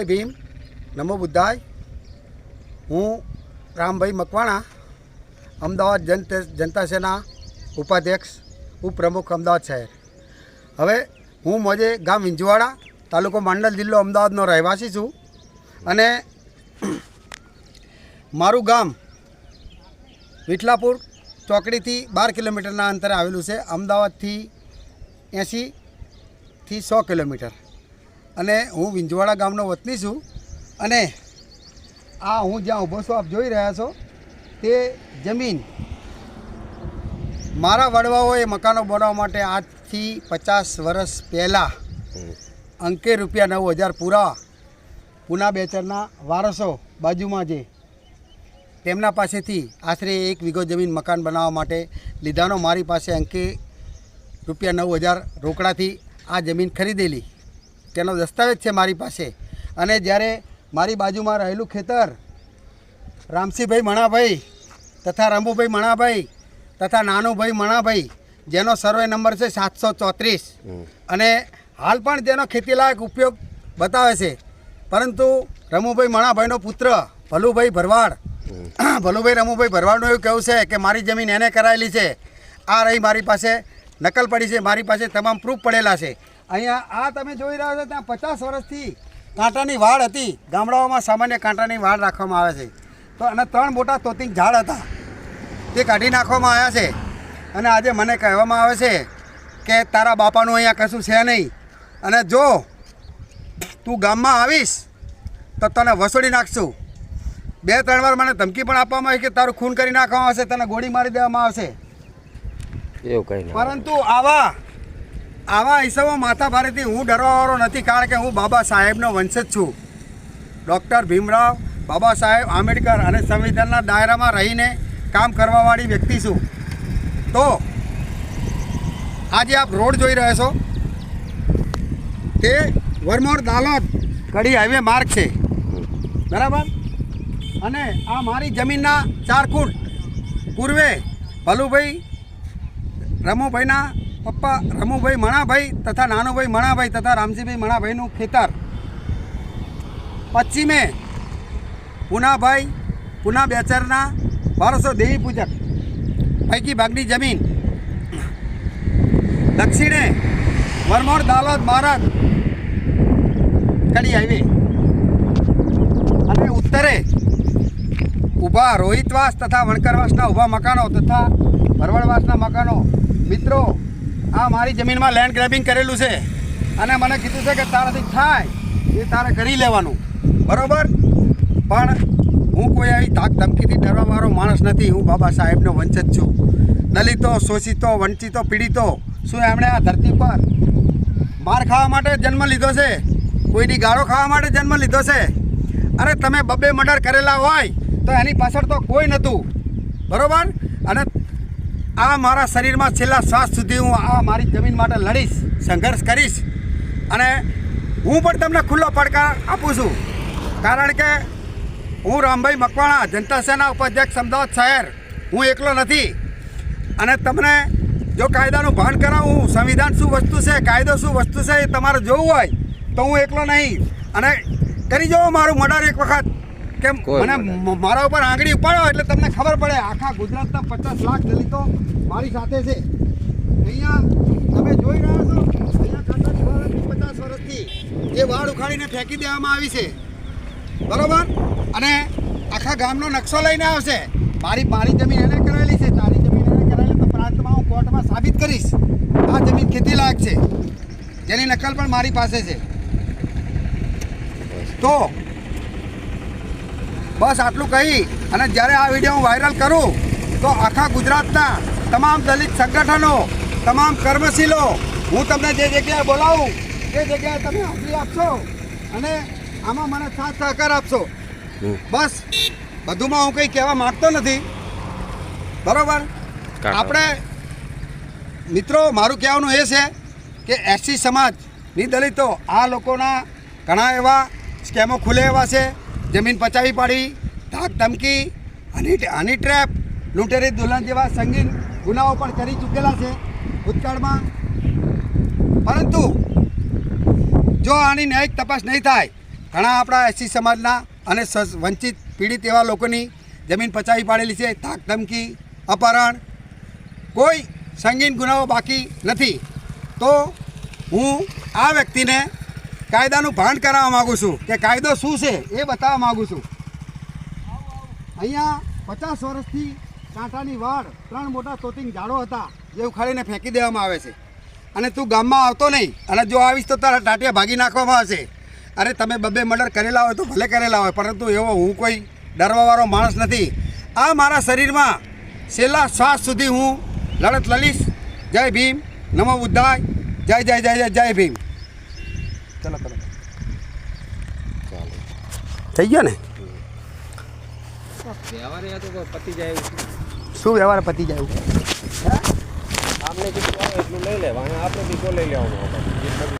જય ભીમ. નમો બુદ્ધાય. હું રામભાઈ મકવાણા, અમદાવાદ જનતે જનતા સેના ઉપાધ્યક્ષ, ઉપપ્રમુખ અમદાવાદ શહેર. હવે હું મોજે ગામ વિંજવાડા તાલુકો માંડલ જિલ્લો અમદાવાદનો રહેવાસી છું અને મારું ગામ વિઠલાપુર ચોકડીથી બાર કિલોમીટરના અંતરે આવેલું છે. અમદાવાદથી એંશીથી સો કિલોમીટર. અને હું વિંજવાડા ગામનો વતની છું અને આ હું જ્યાં ઊભો છું, આપ જોઈ રહ્યા છો, તે જમીન મારા વડવાઓએ મકાનો બનાવવા માટે આજથી પચાસ વર્ષ પહેલાં અંકે રૂપિયા નવ હજાર પૂરા પૂના બેચરના વારસો બાજુમાં જે તેમના પાસેથી આશરે એક વીઘો જમીન મકાન બનાવવા માટે લીધાનો મારી પાસે અંકે રૂપિયા નવ હજાર રોકડાથી આ જમીન ખરીદેલી. તેનો દસ્તાવેજ છે મારી પાસે. અને જ્યારે મારી બાજુમાં રહેલું ખેતર રામસિંહભાઈ મણાભાઈ તથા રંભુભાઈ મણાભાઈ તથા નાનુભાઈ મણાભાઈ જેનો સર્વે નંબર છે સાતસો ચોત્રીસ. અને હાલ પણ તેનો ખેતીલાયક ઉપયોગ બતાવે છે. પરંતુ રમુભાઈ મણાભાઈનો પુત્ર ભલુભાઈ ભરવાડ ભલુભાઈ રમુભાઈ ભરવાડનું એવું કહેવું છે કે મારી જમીન એને કરાયેલી છે. આ રહી મારી પાસે નકલ પડી છે મારી પાસે તમામ પ્રૂફ પડેલા છે. અહીંયા આ તમે જોઈ રહ્યા છો ત્યાં પચાસ વર્ષથી કાંટાની વાડ હતી. ગામડાઓમાં સામાન્ય કાંટાની વાડ રાખવામાં આવે છે. તો અને ત્રણ મોટા તોતિંગ ઝાડ હતા. તે કાઢી નાખવામાં આવ્યા છે. અને આજે મને કહેવામાં આવે છે કે તારા બાપાનું અહીંયા કશું છે નહીં. અને જો તું ગામમાં આવીશ તો તને વસોડી નાખશું. બે ત્રણ વાર મને ધમકી પણ આપવામાં આવી કે તારું ખૂન કરી નાખવામાં આવશે તને ગોળી મારી દેવામાં આવશે. એવું કંઈ પરંતુ આવા આવા હિસાબમાં માથા ભારેથી હું ડરવાવાળો નથી, કારણ કે હું બાબા સાહેબનો વંશજ છું. ડૉક્ટર ભીમરાવ બાબા સાહેબ આંબેડકર અને સંવિધાનના દાયરામાં રહીને કામ કરવાવાળી વ્યક્તિ છું. તો, આજે આપ રોડ જોઈ રહ્યા છો તે વરમોર દાલોદ કડી હાઈવે માર્ગ છે. બરાબર? અને આ મારી જમીનના ચાર ફૂટ પૂર્વે ભલુભાઈ રમુભાઈના પપ્પા રમુભાઈ મણાભાઈ તથા નાનુભાઈ મણાભાઈ તથા રામજીભાઈ મણાભાઈનું ખેતર. પશ્ચિમે પુનાભાઈ, પુના બેચરના બારસો દેવી પૂજક. પૈકી ભાગની જમીન. દક્ષિણે વરમોર દાલોદ મહારાજ કડી હાઈવે અને ઉત્તરે ઊભા રોહિતવાસ તથા વણકરવાસના ઊભા મકાનો તથા ભરવાડવાસના મકાનો. મિત્રો આ મારી જમીનમાં લેન્ડ ગ્રેબિંગ કરેલું છે. અને મને કીધું છે કે તારાથી થાય, એ તારે કરી લેવાનું. બરાબર? પણ હું કોઈ આવી તાક ધમકીથી ડરવાવાળો માણસ નથી, હું બાબા સાહેબનો વંચિત છું. દલિતો, શોષિતો, વંચિતો, પીડિતો, શું એમણે આ ધરતી પર માર ખાવા માટે જન્મ લીધો છે? કોઈની ગાળો ખાવા માટે જન્મ લીધો છે? અરે તમે બબ્બે મર્ડર કરેલા હોય, તો એની પાછળ તો કોઈ નહોતું. બરાબર? અને આ મારા શરીરમાં છેલ્લા શ્વાસ સુધી હું આ મારી જમીન માટે લડીશ, સંઘર્ષ કરીશ અને હું પણ તમને ખુલ્લો પડકાર આપું છું. કારણ કે હું રામભાઈ મકવાણા, જનતા સેના ઉપાધ્યક્ષ, અમદાવાદ શહેર. હું એકલો નથી. અને તમને જો કાયદાનું ભાન કરાવું, સંવિધાન શું વસ્તુ છે, કાયદો શું વસ્તુ છે એ તમારે જોવું હોય, તો હું એકલો નહીં. અને કરી જુઓ મારું મર્ડર એક વખત. કે કોઈ મને મારા ઉપર આંગળી ઉપાડો એટલે તમને ખબર પડે. આખા ગુજરાતના પચાસ લાખ દલિતો મારી સાથે છે. અહીંયા તમે જોઈ રહ્યા છો અહીંયા કાંટાની વાડ પચાસ વર્ષથી જે વાડ ઉખાડીને ફેંકી દેવામાં આવી છે. બરોબર? અને આખા ગામનો નકશો લઈને આવશે. મારી મારી જમીન એને કરાયેલી છે. તારી જમીન એને કરાયેલી તો પ્રાંતમાં હું કોર્ટમાં સાબિત કરીશ. આ જમીન ખેતી લાયક છે. જેની નકલ પણ મારી પાસે છે. તો બસ આટલું કહી અને જ્યારે આ વીડિયો હું વાયરલ કરું તો આખા ગુજરાતના તમામ દલિત સંગઠનો તમામ કર્મશીલો હું તમને જે જગ્યાએ બોલાવું તે જગ્યાએ તમે હાજરી આપશો અને આમાં મને સાથ સહકાર આપશો. બસ બધુંમાં હું કંઈ કહેવા માગતો નથી. બરાબર? આપણે મિત્રો મારું કહેવાનું એ છે કે એસસી સમાજની દલિતો આ લોકોના ઘણા એવા સ્કેમો ખુલે એવા છે. જમીન પચાવી પાડી, ધાક ધમકી હની હની ટ્રેપ. લૂંટેરી દુલ્હન જેવા સંગીન ગુનાઓ પણ કરી ચૂકેલા છે ભૂતકાળમાં. પરંતુ જો આની ન્યાયિક તપાસ નહીં થાય, ઘણા આપણા એસસી સમાજના અને વંચિત પીડિત એવા લોકોની જમીન પચાવી પાડેલી છે. ધાક ધમકી, અપહરણ. કોઈ સંગીન ગુનાઓ બાકી નથી. તો હું આ વ્યક્તિને કાયદાનું ભાન કરાવવા માગું છું કે કાયદો શું છે એ બતાવવા માગું છું. અહીંયા પચાસ વર્ષથી કાંટાની વાડ, ત્રણ મોટા તોતિંગ ઝાડો હતા, જે ઉખાડીને ફેંકી દેવામાં આવે છે. અને તું ગામમાં આવતો નહીં, અને જો આવીશ તો તારા ટાટિયા ભાગી નાખવામાં આવશે અરે તમે બબે મર્ડર કરેલા હોય તો ભલે કરેલા હોય, પરંતુ એવો હું કોઈ ડરવાવાળો માણસ નથી. આ મારા શરીરમાં છેલ્લા શ્વાસ સુધી હું લડત લલીશ જય ભીમ. નમો બુદ્ધાય. જય જય જય જય જય ભીમ ચલો કરો થઈ ગયો ને? શું વ્યવહાર પતી જાય? આમને એટલું લઈ લેવા આપણે બીજો લઈ લેવાનું